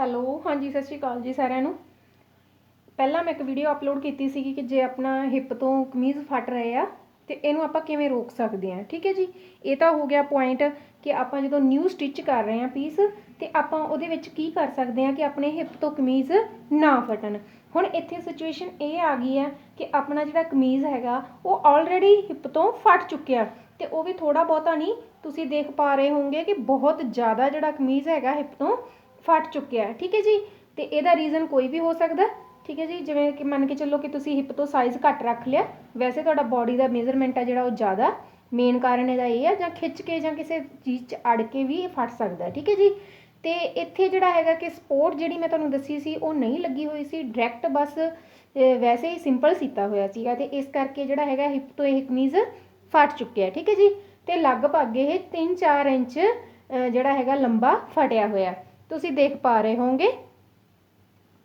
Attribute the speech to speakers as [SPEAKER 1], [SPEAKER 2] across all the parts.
[SPEAKER 1] Hello, ਹਾਂਜੀ, ਸਤਿ ਸ਼੍ਰੀ ਅਕਾਲ ਜੀ ਸਾਰਿਆਂ ਨੂੰ। ਪਹਿਲਾਂ ਮੈਂ ਇੱਕ ਵੀਡੀਓ ਅਪਲੋਡ ਕੀਤੀ ਸੀਗੀ ਕਿ ਜੇ ਆਪਣਾ ਹਿੱਪ ਤੋਂ ਕਮੀਜ਼ ਫਟ ਰਹੇ ਆ, ਤੇ ਇਹਨੂੰ ਆਪਾਂ ਕਿਵੇਂ ਰੋਕ ਸਕਦੇ ਹਾਂ ਠੀਕ ਹੈ ਜੀ? ਇਹ ਤਾਂ ਹੋ ਗਿਆ ਪੁਆਇੰਟ ਕਿ ਆਪਾਂ ਜਦੋਂ ਨਿਊ ਸਟਿਚ ਕਰ ਰਹੇ ਹਾਂ ਪੀਸ ਤੇ ਆਪਾਂ ਉਹਦੇ ਵਿੱਚ ਕੀ ਕਰ ਸਕਦੇ ਹਾਂ ਕਿ ਆਪਣੇ ਹਿੱਪ ਤੋਂ ਕਮੀਜ਼ ਨਾ ਫਟਣ। ਹੁਣ ਇੱਥੇ ਸਿਚੁਏਸ਼ਨ ਇਹ ਆ ਗਈ ਹੈ ਕਿ ਆਪਣਾ ਜਿਹੜਾ ਕਮੀਜ਼ ਹੈਗਾ, ਉਹ ਆਲਰੇਡੀ ਹਿੱਪ ਤੋਂ ਫਟ ਚੁੱਕਿਆ। ਤੇ ਉਹ ਵੀ ਥੋੜਾ ਬਹੁਤਾ ਨਹੀਂ, ਤੁਸੀਂ ਦੇਖ ਪਾ ਰਹੇ ਹੋਵੋਗੇ ਕਿ ਬਹੁਤ ਜ਼ਿਆਦਾ ਜਿਹੜਾ ਕਮੀਜ਼ ਹੈਗਾ ਹਿੱਪ ਤੋਂ ਫਟ ਚੁੱਕਿਆ ਹੈ, ਠੀਕ ਹੈ ਜੀ? ਤੇ ਇਹਦਾ ਰੀਜ਼ਨ ਕੋਈ ਵੀ ਹੋ ਸਕਦਾ ਠੀਕ ਹੈ ਜੀ? ਜਿਵੇਂ ਕਿ ਮੰਨ ਕੇ ਚੱਲੋ ਕਿ ਤੁਸੀਂ ਹਿੱਪ ਤੋਂ ਸਾਈਜ਼ ਘੱਟ ਰੱਖ ਲਿਆ, ਵੈਸੇ ਤੁਹਾਡਾ ਬਾਡੀ ਦਾ ਮੇਜ਼ਰਮੈਂਟ ਆ ਜਿਹੜਾ ਉਹ ਜ਼ਿਆਦਾ ਮੇਨ ਕਾਰਨ ਇਹਦਾ ਇਹ ਆ ਜਾਂ ਖਿੱਚ ਕੇ ਜਾਂ ਕਿਸੇ ਚੀਜ਼ 'ਚ ਅੜ ਕੇ ਵੀ ਇਹ ਫਟ ਸਕਦਾ ਠੀਕ ਹੈ ਜੀ? ਤੇ ਇੱਥੇ ਜਿਹੜਾ ਹੈਗਾ ਕਿ ਸਪੋਰਟ ਜਿਹੜੀ ਮੈਂ ਤੁਹਾਨੂੰ ਦੱਸੀ ਸੀ, ਉਹ ਨਹੀਂ ਲੱਗੀ ਹੋਈ ਸੀ ਡਾਇਰੈਕਟ ਬਸ ਵੈਸੇ ਹੀ ਸਿੰਪਲ ਸੀਤਾ ਹੋਇਆ ਸੀਗਾ ਤੇ ਇਸ ਕਰਕੇ ਜਿਹੜਾ ਹੈਗਾ ਹਿੱਪ ਤੋਂ ਇਹ ਕਮੀਜ਼ ਫਟ ਚੁੱਕਿਆ ਠੀਕ ਹੈ ਜੀ? ਤੇ ਲਗਭਗ ਇਹ 3-4 ਇੰਚ ਜਿਹੜਾ ਹੈਗਾ ਲੰਬਾ ਫਟਿਆ ਹੋਇਆ ਤੁਸੀਂ ਦੇਖ ਪਾ ਰਹੇ ਹੋਵੋਗੇ।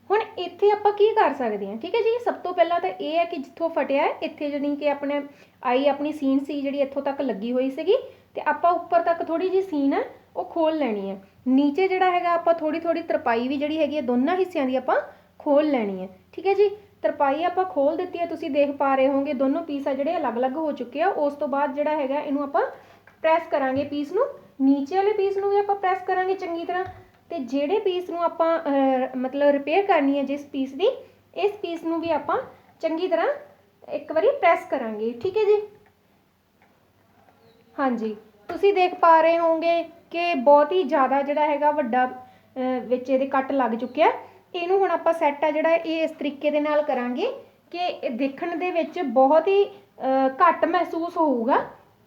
[SPEAKER 1] ਹੁਣ ਇੱਥੇ ਆਪਾਂ ਕੀ ਕਰ ਸਕਦੇ ਹਾਂ, ਠੀਕ ਹੈ ਜੀ? ਸਭ ਤੋਂ ਪਹਿਲਾਂ ਤਾਂ ਇਹ ਹੈ ਕਿ ਜਿੱਥੋਂ ਫਟਿਆ ਹੈ, ਇੱਥੇ ਜਿਹੜੀ ਕਿ ਆਪਣੇ ਆਈ, ਆਪਣੀ ਸੀਨ ਸੀ ਜਿਹੜੀ ਇੱਥੋਂ ਤੱਕ ਲੱਗੀ ਹੋਈ ਸੀਗੀ ਤੇ ਆਪਾਂ ਉੱਪਰ ਤੱਕ ਥੋੜੀ ਜੀ ਸੀਨ ਹੈ ਉਹ ਖੋਲ ਲੈਣੀ ਹੈ। ਨੀਚੇ ਜਿਹੜਾ ਹੈਗਾ ਆਪਾਂ ਥੋੜੀ ਥੋੜੀ ਤਰਪਾਈ ਵੀ ਜਿਹੜੀ ਹੈਗੀ ਹੈ, ਦੋਨਾਂ ਹਿੱਸਿਆਂ ਦੀ ਆਪਾਂ ਖੋਲ ਲੈਣੀ ਹੈ, ਠੀਕ ਹੈ ਜੀ? ਤਰਪਾਈ ਆਪਾਂ ਖੋਲ ਦਿੱਤੀ ਹੈ, ਤੁਸੀਂ ਦੇਖ ਪਾ ਰਹੇ ਹੋਵੋਗੇ, ਦੋਨੋਂ ਪੀਸ ਆ ਜਿਹੜੇ ਅਲੱਗ-ਅਲੱਗ ਹੋ ਚੁੱਕੇ ਆ, ਉਸ ਤੋਂ ਬਾਅਦ ਜਿਹੜਾ ਹੈਗਾ, ਇਹਨੂੰ ਆਪਾਂ ਪ੍ਰੈਸ ਕਰਾਂਗੇ ਪੀਸ ਨੂੰ। ਨੀਚੇ ਵਾਲੇ ਪੀਸ ਨੂੰ ਵੀ ਆਪਾਂ ਪ੍ਰੈਸ ਕਰਾਂਗੇ ਚੰਗੀ ਤਰ੍ਹਾਂ। ਤੇ ਜਿਹੜੇ ਪੀਸ ਨੂੰ ਆਪਾਂ ਮਤਲਬ ਰਿਪੇਅਰ ਕਰਨੀ ਹੈ ਜਿਸ ਪੀਸ ਦੀ ਇਸ ਪੀਸ ਨੂੰ ਵੀ ਆਪਾਂ ਚੰਗੀ ਤਰ੍ਹਾਂ ਇੱਕ ਵਾਰੀ ਪ੍ਰੈਸ ਕਰਾਂਗੇ ਠੀਕ ਹੈ ਜੀ? ਹਾਂਜੀ। ਤੁਸੀਂ ਦੇਖ ਪਾ ਰਹੇ ਹੋਵੋਗੇ ਕਿ ਬਹੁਤ ਹੀ ਜ਼ਿਆਦਾ ਜਿਹੜਾ ਹੈਗਾ ਵੱਡਾ ਅਹ, ਵਿੱਚ ਇਹਦੇ ਕੱਟ ਲੱਗ ਚੁੱਕਿਆ ਇਹਨੂੰ ਹੁਣ ਆਪਾਂ ਸੈੱਟ ਆ ਜਿਹੜਾ ਇਹ ਇਸ ਤਰੀਕੇ ਦੇ ਨਾਲ ਕਰਾਂਗੇ ਕਿ ਦੇਖਣ ਦੇ ਵਿੱਚ ਬਹੁਤ ਹੀ ਘੱਟ ਮਹਿਸੂਸ ਹੋਊਗਾ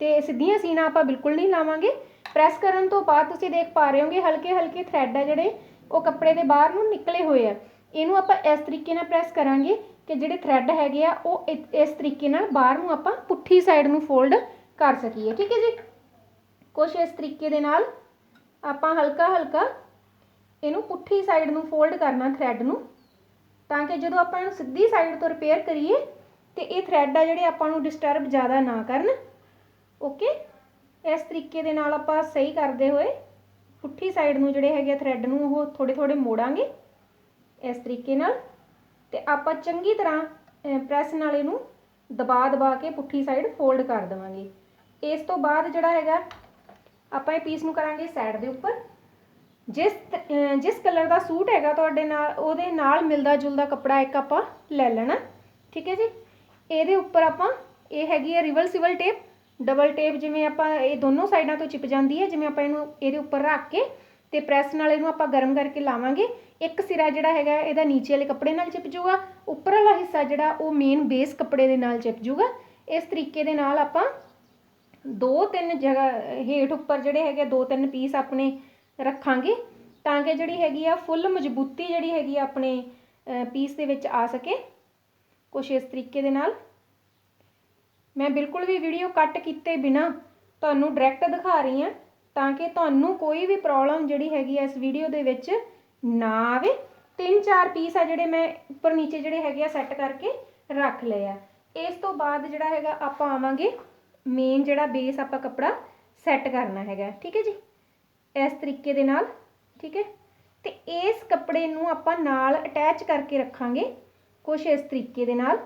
[SPEAKER 1] ਤੇ ਸਿੱਧੀਆਂ ਸੀਨਾ ਆਪਾਂ ਬਿਲਕੁਲ ਨਹੀਂ ਲਾਵਾਂਗੇ। ਪ੍ਰੈਸ ਕਰਨ ਤੋਂ ਬਾਅਦ ਤੁਸੀਂ ਦੇਖ ਪਾ ਰਹੇ ਹੋਗੇ ਹਲਕੇ ਹਲਕੇ ਥਰੈਡ ਆ ਜਿਹੜੇ, ਉਹ ਕੱਪੜੇ ਦੇ ਬਾਹਰ ਨੂੰ ਨਿਕਲੇ ਹੋਏ ਆ। ਇਹਨੂੰ ਆਪਾਂ ਇਸ ਤਰੀਕੇ ਨਾਲ ਪ੍ਰੈਸ ਕਰਾਂਗੇ ਕਿ ਜਿਹੜੇ ਥਰੈਡ ਹੈਗੇ ਆ, ਉਹ ਇ- ਇਸ ਤਰੀਕੇ ਨਾਲ ਬਾਹਰ ਨੂੰ ਆਪਾਂ ਪੁੱਠੀ ਸਾਈਡ ਨੂੰ ਫੋਲਡ ਕਰ ਸਕੀਏ। ਠੀਕ ਹੈ ਜੀ? ਕੁਛ ਇਸ ਤਰੀਕੇ ਦੇ ਨਾਲ ਆਪਾਂ ਹਲਕਾ ਹਲਕਾ ਇਹਨੂੰ ਪੁੱਠੀ ਸਾਈਡ ਨੂੰ ਫੋਲਡ ਕਰਨਾ ਥਰੈਡ ਨੂੰ, ਤਾਂ ਕਿ ਜਦੋਂ ਆਪਾਂ ਇਹਨੂੰ ਸਿੱਧੀ ਸਾਈਡ ਤੋਂ ਰਿਪੇਅਰ ਕਰੀਏ ਤੇ ਇਹ ਥਰੈਡ ਆ ਜਿਹੜੇ ਆਪਾਂ ਨੂੰ ਡਿਸਟਰਬ ਜ਼ਿਆਦਾ ਨਾ ਕਰਨ। ਓਕੇ ਇਸ ਤਰੀਕੇ ਦੇ ਨਾਲ ਆਪਾਂ ਸਹੀ ਕਰਦੇ ਹੋਏ ਪੁੱਠੀ ਸਾਈਡ ਨੂੰ ਜਿਹੜੇ ਹੈਗੇ ਥਰੈਡ ਨੂੰ ਉਹ ਥੋੜੇ ਥੋੜੇ ਮੋੜਾਂਗੇ ਇਸ ਤਰੀਕੇ ਨਾਲ ਤੇ ਆਪਾਂ ਚੰਗੀ ਤਰ੍ਹਾਂ ਪ੍ਰੈਸ ਨਾਲ ਇਹਨੂੰ ਦਬਾ ਦਬਾ ਕੇ ਪੁੱਠੀ ਸਾਈਡ ਫੋਲਡ ਕਰ ਦੇਵਾਂਗੇ। ਇਸ ਤੋਂ ਬਾਅਦ ਜਿਹੜਾ ਹੈਗਾ, ਆਪਾਂ ਇਹ ਪੀਸ ਨੂੰ ਕਰਾਂਗੇ ਸਾਈਡ ਦੇ ਉੱਪਰ। ਜਿਸ ਜਿਸ ਕਲਰ ਦਾ ਸੂਟ ਹੈਗਾ ਤੁਹਾਡੇ ਨਾਲ, ਉਹਦੇ ਨਾਲ ਮਿਲਦਾ ਜੁਲਦਾ ਕੱਪੜਾ ਇੱਕ ਆਪਾਂ ਲੈ ਲੈਣਾ। ਠੀਕ ਹੈ ਜੀ? ਇਹਦੇ ਉੱਪਰ ਆਪਾਂ, ਇਹ ਹੈਗੀ ਹੈ ਰਿਵਰਸਿਬਲ ਟੇਪ ਡਬਲ ਟੇਪ ਜਿਵੇਂ ਆਪਾਂ ਇਹ ਦੋਨੋਂ ਸਾਈਡਾਂ ਤੋਂ ਚਿਪ ਜਾਂਦੀ ਹੈ, ਜਿਵੇਂ ਆਪਾਂ ਇਹਨੂੰ ਇਹਦੇ ਉੱਪਰ ਰੱਖ ਕੇ ਤੇ ਪ੍ਰੈਸ ਨਾਲ ਇਹਨੂੰ ਆਪਾਂ ਗਰਮ ਕਰਕੇ ਲਾਵਾਂਗੇ। ਇੱਕ ਸਿਰਾ ਜਿਹੜਾ ਹੈਗਾ ਇਹਦਾ ਨੀਚੇ ਵਾਲੇ ਕੱਪੜੇ ਨਾਲ ਚਿਪ ਜਾਊਗਾ। ਉੱਪਰ ਵਾਲਾ ਹਿੱਸਾ ਜਿਹੜਾ, ਉਹ ਮੇਨ ਬੇਸ ਕੱਪੜੇ ਦੇ ਨਾਲ ਚਿਪ ਜਾਊਗਾ। ਇਸ ਤਰੀਕੇ ਦੇ ਨਾਲ ਆਪਾਂ ਦੋ ਤਿੰਨ ਜਗ੍ਹਾ, ਹੇਠ ਉੱਪਰ ਜਿਹੜੇ ਹੈਗੇ ਦੋ ਤਿੰਨ ਪੀਸ ਆਪਣੇ ਰੱਖਾਂਗੇ, ਤਾਂ ਕਿ ਜਿਹੜੀ ਹੈਗੀ ਆ ਫੁੱਲ ਮਜ਼ਬੂਤੀ ਜਿਹੜੀ ਹੈਗੀ ਆ ਆਪਣੇ ਪੀਸ ਦੇ ਵਿੱਚ ਆ ਸਕੇ। ਕੁਛ ਇਸ ਤਰੀਕੇ ਦੇ ਨਾਲ। ਮੈਂ ਬਿਲਕੁਲ ਵੀ ਵੀਡੀਓ ਕੱਟ ਕੀਤੇ ਬਿਨਾਂ ਤੁਹਾਨੂੰ ਡਾਇਰੈਕਟ ਦਿਖਾ ਰਹੀ ਹਾਂ, ਤਾਂ ਕਿ ਤੁਹਾਨੂੰ ਕੋਈ ਵੀ ਪ੍ਰੋਬਲਮ ਜਿਹੜੀ ਹੈਗੀ ਆ ਇਸ ਵੀਡੀਓ ਦੇ ਵਿੱਚ ਨਾ ਆਵੇ। ਤਿੰਨ ਚਾਰ ਪੀਸ ਆ ਜਿਹੜੇ ਮੈਂ ਉੱਪਰ ਨੀਚੇ ਜਿਹੜੇ ਹੈਗੇ ਆ ਸੈੱਟ ਕਰਕੇ ਰੱਖ ਲਏ ਆ। ਇਸ ਤੋਂ ਬਾਅਦ ਜਿਹੜਾ ਹੈਗਾ ਆਪਾਂ ਆਵਾਂਗੇ ਮੇਨ ਜਿਹੜਾ ਬੇਸ ਆਪਾਂ ਕੱਪੜਾ ਸੈੱਟ ਕਰਨਾ ਹੈਗਾ, ਠੀਕ ਹੈ ਜੀ? ਇਸ ਤਰੀਕੇ ਦੇ ਨਾਲ, ਠੀਕ ਹੈ? ਤੇ ਇਸ ਕੱਪੜੇ ਨੂੰ ਆਪਾਂ ਨਾਲ ਅਟੈਚ ਕਰਕੇ ਰੱਖਾਂਗੇ ਕੁਛ ਇਸ ਤਰੀਕੇ ਦੇ ਨਾਲ।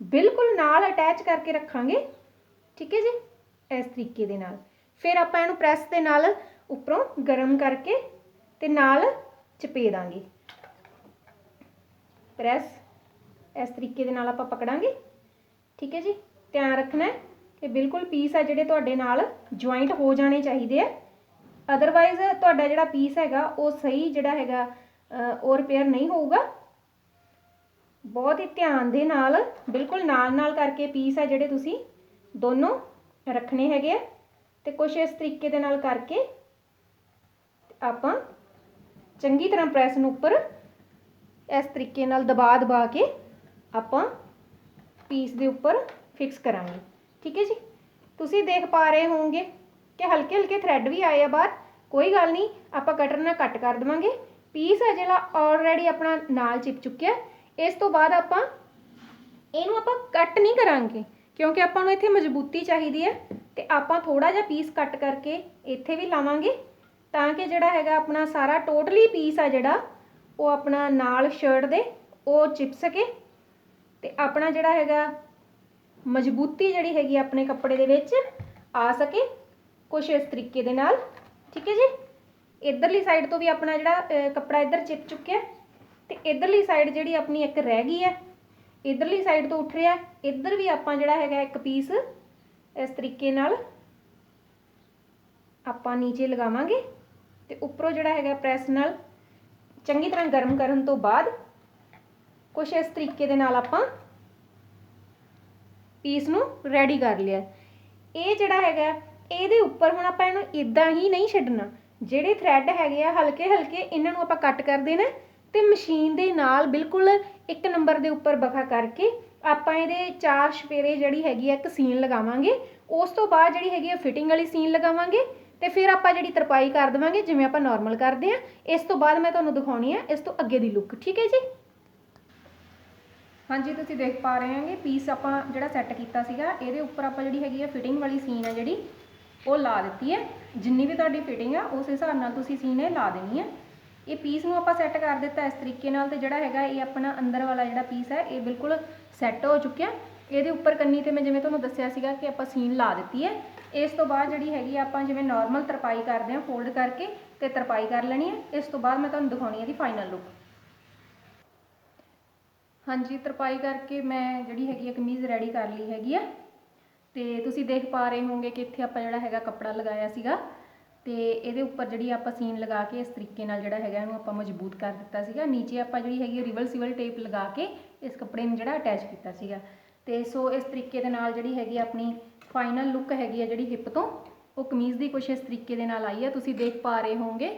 [SPEAKER 1] ਬਿਲਕੁਲ ਨਾਲ ਅਟੈਚ ਕਰਕੇ ਰੱਖਾਂਗੇ। ਠੀਕ ਹੈ ਜੀ? ਇਸ ਤਰੀਕੇ ਦੇ ਨਾਲ। ਫਿਰ ਆਪਾਂ ਇਹਨੂੰ ਪ੍ਰੈਸ ਦੇ ਨਾਲ ਉੱਪਰੋਂ ਗਰਮ ਕਰਕੇ ਤੇ ਨਾਲ ਚਪੇ ਦਾਂਗੇ। ਪ੍ਰੈਸ ਇਸ ਤਰੀਕੇ ਦੇ ਨਾਲ ਆਪਾਂ ਪਕੜਾਂਗੇ। ਠੀਕ ਹੈ ਜੀ? ਧਿਆਨ ਰੱਖਣਾ ਹੈ ਕਿ ਬਿਲਕੁਲ ਪੀਸ ਆ ਜਿਹੜੇ ਤੁਹਾਡੇ ਨਾਲ ਜੁਆਇੰਟ ਹੋ ਜਾਣੇ ਚਾਹੀਦੇ ਆ। ਅਦਰਵਾਈਜ਼ ਤੁਹਾਡਾ ਜਿਹੜਾ ਪੀਸ ਹੈਗਾ, ਉਹ ਸਹੀ ਜਿਹੜਾ ਹੈਗਾ ਉਹ ਰਿਪੇਅਰ ਨਹੀਂ ਹੋਊਗਾ। ਬਹੁਤ ਹੀ ਧਿਆਨ ਦੇ ਨਾਲ, ਬਿਲਕੁਲ ਨਾਲ ਨਾਲ ਕਰਕੇ ਪੀਸ ਆ ਜਿਹੜੇ ਤੁਸੀਂ ਦੋਨੋਂ ਰੱਖਣੇ ਹੈਗੇ ਆ। ਤੇ ਕੁਝ ਇਸ ਤਰੀਕੇ ਦੇ ਨਾਲ ਕਰਕੇ ਆਪਾਂ ਚੰਗੀ ਤਰ੍ਹਾਂ ਪ੍ਰੈਸ ਨੂੰ ਉੱਪਰ ਇਸ ਤਰੀਕੇ ਨਾਲ ਦਬਾ ਦਬਾ ਕੇ ਆਪਾਂ ਪੀਸ ਦੇ ਉੱਪਰ ਫਿਕਸ ਕਰਾਂਗੇ। ਠੀਕ ਹੈ ਜੀ? ਤੁਸੀਂ ਦੇਖ ਪਾ ਰਹੇ ਹੋਵੋਗੇ ਕਿ ਹਲਕੇ ਹਲਕੇ ਥ੍ਰੈਡ ਵੀ ਆਏ ਆ ਬਾਹਰ। ਕੋਈ ਗੱਲ ਨਹੀਂ, ਆਪਾਂ ਕਟਰ ਨਾਲ ਕੱਟ ਕਰ ਦੇਵਾਂਗੇ। ਪੀਸ ਹੈ ਜਿਹੜਾ ਆਲਰੇਡੀ ਆਪਣਾ ਨਾਲ ਚਿਪ ਚੁੱਕਿਆ। ਇਸ ਤੋਂ ਬਾਅਦ ਆਪਾਂ ਇਹਨੂੰ ਆਪਾਂ ਕੱਟ ਨਹੀਂ ਕਰਾਂਗੇ, ਕਿਉਂਕਿ ਆਪਾਂ ਨੂੰ ਇੱਥੇ ਮਜ਼ਬੂਤੀ ਚਾਹੀਦੀ ਹੈ ਤੇ ਆਪਾਂ ਥੋੜਾ ਜਿਹਾ ਪੀਸ ਕੱਟ ਕਰਕੇ ਇੱਥੇ ਵੀ ਲਾਵਾਂਗੇ ਤਾਂ ਕਿ ਜਿਹੜਾ ਹੈਗਾ ਆਪਣਾ ਸਾਰਾ ਟੋਟਲੀ ਪੀਸ ਆ ਜਿਹੜਾ, ਉਹ ਆਪਣਾ ਨਾਲ ਸ਼ਰਟ ਦੇ ਉਹ ਚਿਪ ਸਕੇ ਤੇ ਆਪਣਾ ਜਿਹੜਾ ਹੈਗਾ ਮਜ਼ਬੂਤੀ ਜਿਹੜੀ ਹੈਗੀ ਆਪਣੇ ਕੱਪੜੇ ਦੇ ਵਿੱਚ ਆ ਸਕੇ ਕੁਛ ਇਸ ਤਰੀਕੇ ਦੇ ਨਾਲ, ਠੀਕ ਹੈ ਜੀ? ਇਧਰਲੀ ਸਾਈਡ ਤੋਂ ਵੀ ਆਪਣਾ ਜਿਹੜਾ ਕੱਪੜਾ ਇੱਧਰ ਚਿਪ ਚੁੱਕਿਆ। ਤੇ ਇਧਰਲੀ ਸਾਈਡ ਜਿਹੜੀ ਆਪਣੀ ਇੱਕ ਰਹਿ ਗਈ ਹੈ, ਇਧਰਲੀ ਸਾਈਡ ਤੋਂ ਉੱਠ ਰਿਹਾ, ਇੱਧਰ ਵੀ ਆਪਾਂ ਜਿਹੜਾ ਹੈਗਾ ਇੱਕ ਪੀਸ ਇਸ ਤਰੀਕੇ ਨਾਲ ਆਪਾਂ ਨੀਚੇ ਲਗਾਵਾਂਗੇ ਤੇ ਉੱਪਰੋਂ ਜਿਹੜਾ ਹੈਗਾ ਪ੍ਰੈਸ ਨਾਲ ਚੰਗੀ ਤਰ੍ਹਾਂ ਗਰਮ ਕਰਨ ਤੋਂ ਬਾਅਦ ਕੁਛ ਇਸ ਤਰੀਕੇ ਦੇ ਨਾਲ ਆਪਾਂ ਪੀਸ ਨੂੰ ਰੈਡੀ ਕਰ ਲਿਆ ਇਹ ਜਿਹੜਾ ਹੈਗਾ, ਇਹਦੇ ਉੱਪਰ ਹੁਣ ਆਪਾਂ ਇਹਨੂੰ ਇਦਾਂ ਹੀ ਨਹੀਂ ਛੱਡਣਾ। ਜਿਹੜੇ ਥ੍ਰੈਡ ਹੈਗੇ ਆ ਹਲਕੇ ਹਲਕੇ ਇਹਨਾਂ ਨੂੰ ਆਪਾਂ ਕੱਟ ਕਰ ਦੇਣਾ ਤੇ ਮਸ਼ੀਨ ਦੇ ਨਾਲ ਬਿਲਕੁਲ ਇੱਕ ਨੰਬਰ ਦੇ ਉੱਪਰ ਬਖਾ ਕਰਕੇ ਆਪਾਂ ਇਹਦੇ ਚਾਰ ਛਪੇਰੇ ਜਿਹੜੀ ਹੈਗੀ ਆ ਇੱਕ ਸੀਨ ਲਗਾਵਾਂਗੇ। ਉਸ ਤੋਂ ਬਾਅਦ ਜਿਹੜੀ ਹੈਗੀ ਆ ਫਿਟਿੰਗ ਵਾਲੀ ਸੀਨ ਲਗਾਵਾਂਗੇ ਤੇ ਫਿਰ ਆਪਾਂ ਜਿਹੜੀ ਤਰਪਾਈ ਕਰ ਦੇਵਾਂਗੇ, ਜਿਵੇਂ ਆਪਾਂ ਨੋਰਮਲ ਕਰਦੇ ਆ। ਇਸ ਤੋਂ ਬਾਅਦ ਮੈਂ ਤੁਹਾਨੂੰ ਦਿਖਾਉਣੀ ਆ ਇਸ ਤੋਂ ਅੱਗੇ ਦੀ ਲੁੱਕ ਠੀਕ ਹੈ ਜੀ? ਹਾਂਜੀ, ਤੁਸੀਂ ਦੇਖ ਪਾ ਰਹੇ ਹੋਗੇ ਪੀਸ ਆਪਾਂ ਜਿਹੜਾ ਸੈੱਟ ਕੀਤਾ ਸੀਗਾ, ਇਹਦੇ ਉੱਪਰ ਆਪਾਂ ਜਿਹੜੀ ਹੈਗੀ ਆ ਫਿਟਿੰਗ ਵਾਲੀ ਸੀਨ ਹੈ ਜਿਹੜੀ, ਉਹ ਲਾ ਦਿੱਤੀ ਹੈ। ਜਿੰਨੀ ਵੀ ਤੁਹਾਡੀ ਫਿਟਿੰਗ ਆ, ਉਸ ਹਿਸਾਬ ਨਾਲ ਤੁਸੀਂ ਸੀਨ ਇਹ ਲਾ ਦੇਣੀ ਹੈ ਇਹ ਪੀਸ ਨੂੰ ਆਪਾਂ ਸੈੱਟ ਕਰ ਦਿੱਤਾ ਇਸ ਤਰੀਕੇ ਨਾਲ ਤੇ ਜਿਹੜਾ ਹੈਗਾ ਇਹ ਆਪਣਾ ਅੰਦਰ ਵਾਲਾ ਜਿਹੜਾ ਪੀਸ ਹੈ, ਇਹ ਬਿਲਕੁਲ ਸੈੱਟ ਹੋ ਚੁੱਕਿਆ। ਇਹਦੇ ਉੱਪਰ ਕੰਨੀ ਤੇ ਮੈਂ ਜਿਵੇਂ ਤੁਹਾਨੂੰ ਦੱਸਿਆ ਸੀਗਾ ਕਿ ਆਪਾਂ ਸੀਨ ਲਾ ਦਿੱਤੀ ਹੈ। ਇਸ ਤੋਂ ਬਾਅਦ ਜਿਹੜੀ ਹੈਗੀ ਆਪਾਂ ਜਿਵੇਂ ਨਾਰਮਲ ਤਰਪਾਈ ਕਰਦੇ ਹਾਂ ਫੋਲਡ ਕਰਕੇ ਤੇ ਤਰਪਾਈ ਕਰ ਲੈਣੀ ਹੈ। ਇਸ ਤੋਂ ਬਾਅਦ ਮੈਂ ਤੁਹਾਨੂੰ ਦਿਖਾਉਣੀ ਹੈ ਦੀ ਫਾਈਨਲ ਲੁੱਕ ਹਾਂਜੀ, ਤਰਪਾਈ ਕਰਕੇ ਮੈਂ ਜਿਹੜੀ ਹੈਗੀ ਆ ਕਮੀਜ਼ ਰੈਡੀ ਕਰ ਲਈ ਹੈਗੀ ਆ। ਤੇ ਤੁਸੀਂ ਦੇਖ ਪਾ ਰਹੇ ਹੋਵੋਗੇ ਕਿ ਇੱਥੇ ਆਪਾਂ ਜਿਹੜਾ ਹੈਗਾ ਕੱਪੜਾ ਲਗਾਇਆ ਸੀਗਾ। ਤੇ ਇਹਦੇ ਉੱਪਰ ਜਿਹੜੀ ਆਪਾਂ ਸੀਨ ਲਗਾ ਕੇ ਇਸ ਤਰੀਕੇ ਨਾਲ ਜਿਹੜਾ ਹੈਗਾ ਇਹਨੂੰ ਆਪਾਂ ਮਜ਼ਬੂਤ ਕਰ ਦਿੱਤਾ ਸੀਗਾ। ਨੀਚੇ ਆਪਾਂ ਜਿਹੜੀ ਹੈਗੀ ਰਿਵਰਸੀਬਲ ਟੇਪ ਲਗਾ ਕੇ ਇਸ ਕੱਪੜੇ ਨੂੰ ਜਿਹੜਾ ਅਟੈਚ ਕੀਤਾ ਸੀਗਾ। ਤੇ ਸੋ ਇਸ ਤਰੀਕੇ ਦੇ ਨਾਲ ਜਿਹੜੀ ਹੈਗੀ ਆਪਣੀ ਫਾਈਨਲ ਲੁੱਕ ਹੈਗੀ ਆ ਜਿਹੜੀ ਹਿੱਪ ਤੋਂ, ਉਹ ਕਮੀਜ਼ ਦੀ ਕੁਛ ਇਸ ਤਰੀਕੇ ਦੇ ਨਾਲ ਆਈ ਆ। ਤੁਸੀਂ ਦੇਖ ਪਾ ਰਹੇ ਹੋਵੋਗੇ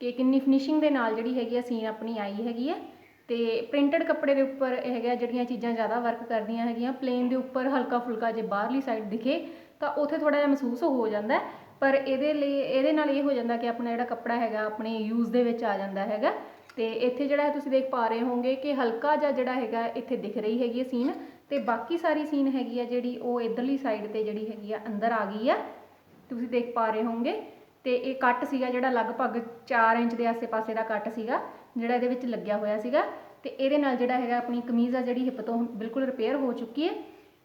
[SPEAKER 1] ਕਿ ਕਿੰਨੀ ਫਿਨਿਸ਼ਿੰਗ ਦੇ ਨਾਲ ਜਿਹੜੀ ਹੈਗੀ ਆ ਸੀਨ ਆਪਣੀ ਆਈ ਹੈਗੀ ਆ। ਤੇ ਪ੍ਰਿੰਟਡ ਕੱਪੜੇ ਦੇ ਉੱਪਰ ਇਹ ਹੈਗਾ ਜਿਹੜੀਆਂ ਚੀਜ਼ਾਂ ਜ਼ਿਆਦਾ ਵਰਕ ਕਰਦੀਆਂ ਹੈਗੀਆਂ। ਪਲੇਨ ਦੇ ਉੱਪਰ ਹਲਕਾ ਫੁਲਕਾ ਜੇ ਬਾਹਰਲੀ ਸਾਈਡ ਦਿਖੇ, ਤਾਂ ਉੱਥੇ ਥੋੜਾ ਜਿਹਾ ਮਹਿਸੂਸ ਹੋ ਜਾਂਦਾ ਪਰ ਇਹਦੇ ਲਈ, ਇਹਦੇ ਨਾਲ ਇਹ ਹੋ ਜਾਂਦਾ ਕਿ ਆਪਣਾ ਜਿਹੜਾ ਕੱਪੜਾ ਹੈਗਾ, ਆਪਣੇ ਯੂਜ਼ ਦੇ ਵਿੱਚ ਆ ਜਾਂਦਾ ਹੈਗਾ। ਤੇ ਇੱਥੇ ਜਿਹੜਾ ਹੈ ਤੁਸੀਂ ਦੇਖ ਪਾ ਰਹੇ ਹੋਵੋਗੇ ਕਿ ਹਲਕਾ ਜਿਹਾ ਜਿਹੜਾ ਹੈਗਾ, ਇੱਥੇ ਦਿਖ ਰਹੀ ਹੈਗੀ ਹੈ ਸੀਨ ਤੇ ਬਾਕੀ ਸਾਰੀ ਸੀਨ ਹੈਗੀ ਆ ਜਿਹੜੀ ਉਹ ਇਧਰਲੀ ਸਾਈਡ ਤੇ ਜਿਹੜੀ ਹੈਗੀ ਆ, ਅੰਦਰ ਆ ਗਈ ਆ। ਤੁਸੀਂ ਦੇਖ ਪਾ ਰਹੇ ਹੋਵੋਗੇ ਤੇ ਇਹ ਕੱਟ ਸੀਗਾ ਜਿਹੜਾ ਲਗਭਗ 4 ਇੰਚ ਦੇ ਆਸੇ-ਪਾਸੇ ਦਾ ਕੱਟ ਸੀਗਾ, ਜਿਹੜਾ ਇਹਦੇ ਵਿੱਚ ਲੱਗਿਆ ਹੋਇਆ ਸੀਗਾ। ਤੇ ਇਹਦੇ ਨਾਲ ਜਿਹੜਾ ਹੈਗਾ, ਆਪਣੀ ਕਮੀਜ਼ ਆ ਜਿਹੜੀ ਹਿੱਪ ਤੋਂ ਬਿਲਕੁਲ ਰਿਪੇਅਰ ਹੋ ਚੁੱਕੀ ਹੈ।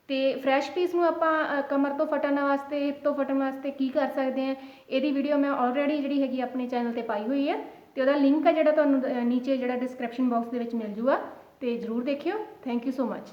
[SPEAKER 1] ਅਤੇ ਫਰੈਸ਼ ਪੀਸ ਨੂੰ ਆਪਾਂ ਕਮਰ ਤੋਂ ਫਟਣ ਵਾਸਤੇ, ਹਿੱਪ ਤੋਂ ਫਟਣ ਵਾਸਤੇ ਕੀ ਕਰ ਸਕਦੇ ਹਾਂ, ਇਹਦੀ ਵੀਡੀਓ ਮੈਂ ਆਲਰੇਡੀ ਜਿਹੜੀ ਹੈਗੀ ਆਪਣੇ ਚੈਨਲ ਤੇ ਪਾਈ ਹੋਈ ਹੈ ਤੇ ਉਹਦਾ ਲਿੰਕ ਹੈ ਜਿਹੜਾ ਤੁਹਾਨੂੰ ਨੀਚੇ ਜਿਹੜਾ ਡਿਸਕ੍ਰਿਪਸ਼ਨ ਬਾਕਸ ਦੇ ਵਿੱਚ ਮਿਲ ਜੂਗਾ, ਤੇ ਜਰੂਰ ਦੇਖਿਓ। Thank you so much